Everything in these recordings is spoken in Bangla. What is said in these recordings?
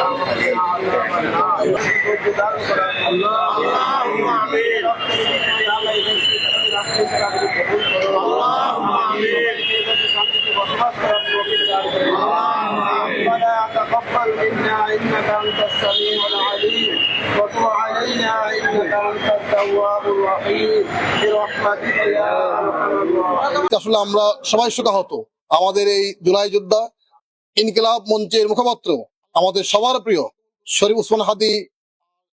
اللهم آمين اللهم آمين ربنا تقبل منا انك انت السميع العليم وتب علينا انك انت التواب الرحيم برحمتك يا ارحم الراحمين আসলে আমরা সবাই শোকাহত আমাদের এই জুলাই যোদ্ধা ইনকিলাব মঞ্চের মুখপাত্র আমাদের সবার প্রিয় শরীফ উসমান হাদি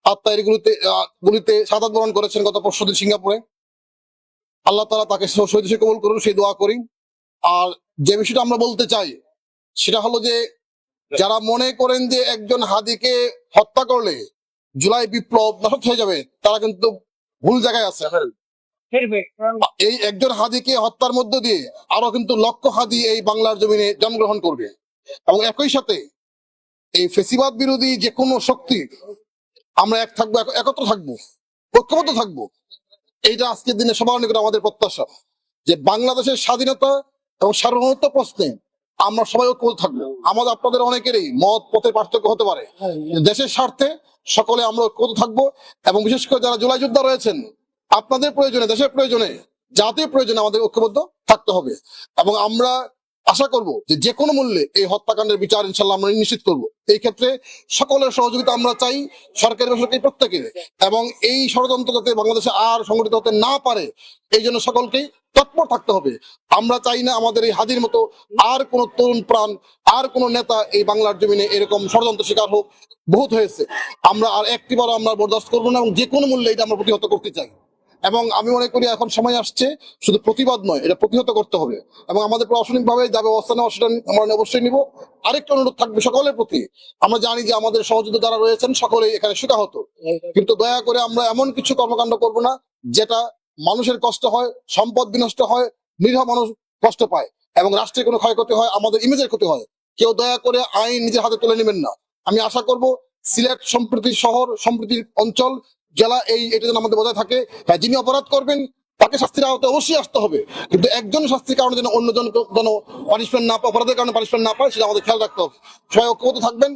আত্মা এগুলিতে গুলিতে সাদাত বরণ করেছেন গত পরশু দিন সিঙ্গাপুরে। আল্লাহ তালা তাকে শহীদ কবুল করুন, সেই দোয়া করি। আর যে বিষয়টা আমরা বলতে চাই, সেটা হলো যে যারা মনে করেন যে একজন হাদিকে হত্যা করলে জুলাই বিপ্লব নষ্ট হয়ে যাবে, তারা কিন্তু ভুল জায়গায় আছে। এই একজন হাদিকে হত্যার মধ্য দিয়ে আরও কিন্তু লক্ষ হাদি এই বাংলার জমিনে জন্মগ্রহণ করবে। এবং একই সাথে এই ফেসিবাদ বিরোধী যে কোনো শক্তি, আমরা এক থাকব, এক- একত্র থাকব, ঐক্যবদ্ধ থাকব। এইটা আজকের দিনে সবার নিকট আমাদের প্রত্যাশা যে বাংলাদেশের স্বাধীনতা এবং সার্বভৌমত্ব প্রশ্নে আমরা সবাই ঐক্যবদ্ধ থাকব। আমাদের, আপনাদের অনেকেরই মত, পথের পার্থক্য হতে পারে। দেশের স্বার্থে সকলে আমরা ঐক্যবদ্ধ থাকব এবং বিশেষ করে যারা জুলাই যোদ্ধা রয়েছেন, আপনাদের প্রয়োজনে, দেশের প্রয়োজনে জাতীয় প্রয়োজনে আমাদের ঐক্যবদ্ধ থাকতে হবে। এবং আমরা আশা করব যে যে কোনো মূল্যে এই হত্যাকাণ্ডের বিচার ইনশাল্লাহ আমরা নিশ্চিত করব। এই ক্ষেত্রে সকলের সহযোগিতা আমরা চাই সরকারি বেসরকারি প্রত্যেকের। এবং এই ষড়যন্ত্র যাতে বাংলাদেশে আর সংগঠিত হতে না পারে, এই জন্য সকলকেই তৎপর থাকতে হবে। আমরা চাই না আমাদের এই হাদির মতো আর কোন তরুণ প্রাণ, আর কোন নেতা এই বাংলার জমিনে এরকম ষড়যন্ত্র শিকার হোক, বহুত হয়েছে। আমরা আর একটিবার আমরা বরদাস্ত করব না এবং যে কোনো মূল্যে এটা আমরা প্রতিহত করতে চাই। এবং আমি মনে করি এখন সময় আসছে শুধু প্রতিবাদ নয়, এটা প্রতিহত করতে হবে। এবং আমাদের প্রশাসনিক ভাবে যা ব্যবস্থা নেওয়া সেটা আমরা অবশ্যই নিব। আরেকটা অনুরোধ থাকবে সকলের প্রতি। আমরা জানি যে আমাদের সহযোগিতা যারা রয়েছেন সকলেই এখানে সুকাহত কিন্তু দয়া করে আমরা এমন কিছু কর্মকাণ্ড করব না যেটা মানুষের কষ্ট হয়, সম্পদ বিনষ্ট হয়, নিরীহ মানুষ কষ্ট পায় এবং রাষ্ট্রের কোনো ক্ষয়ক্ষতি হয়, আমাদের ইমেজের ক্ষতি হয়। কেউ দয়া করে আইন নিজের হাতে তুলে নেবেন না। আমি আশা করব সিলেট সম্প্রীতির শহর সম্প্রীতির অঞ্চল জেলা এই, এটা যেন আমাদের বজায় থাকে হ্যাঁ যিনি অপরাধ করবেন, তাকে শাস্তির আওতে অবশ্যই আসতে হবে। কিন্তু একজন শাস্তির কারণে যেন অন্যজন যেন পানিশমেন্ট না পায়, অপরাধের কারণে পানিশমেন্ট না পায়, সেটা আমাদের খেয়াল রাখতে হবে। সবাই ঐক্যবদ্ধ থাকবেন।